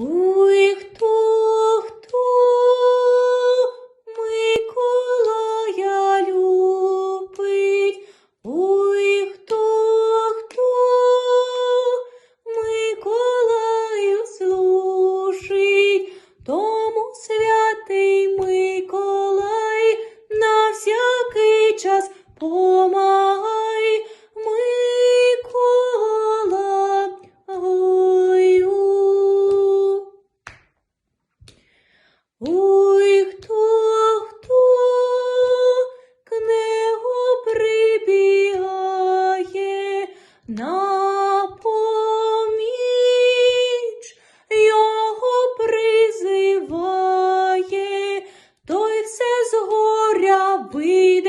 Ooh. призиває, той все з горя вийде.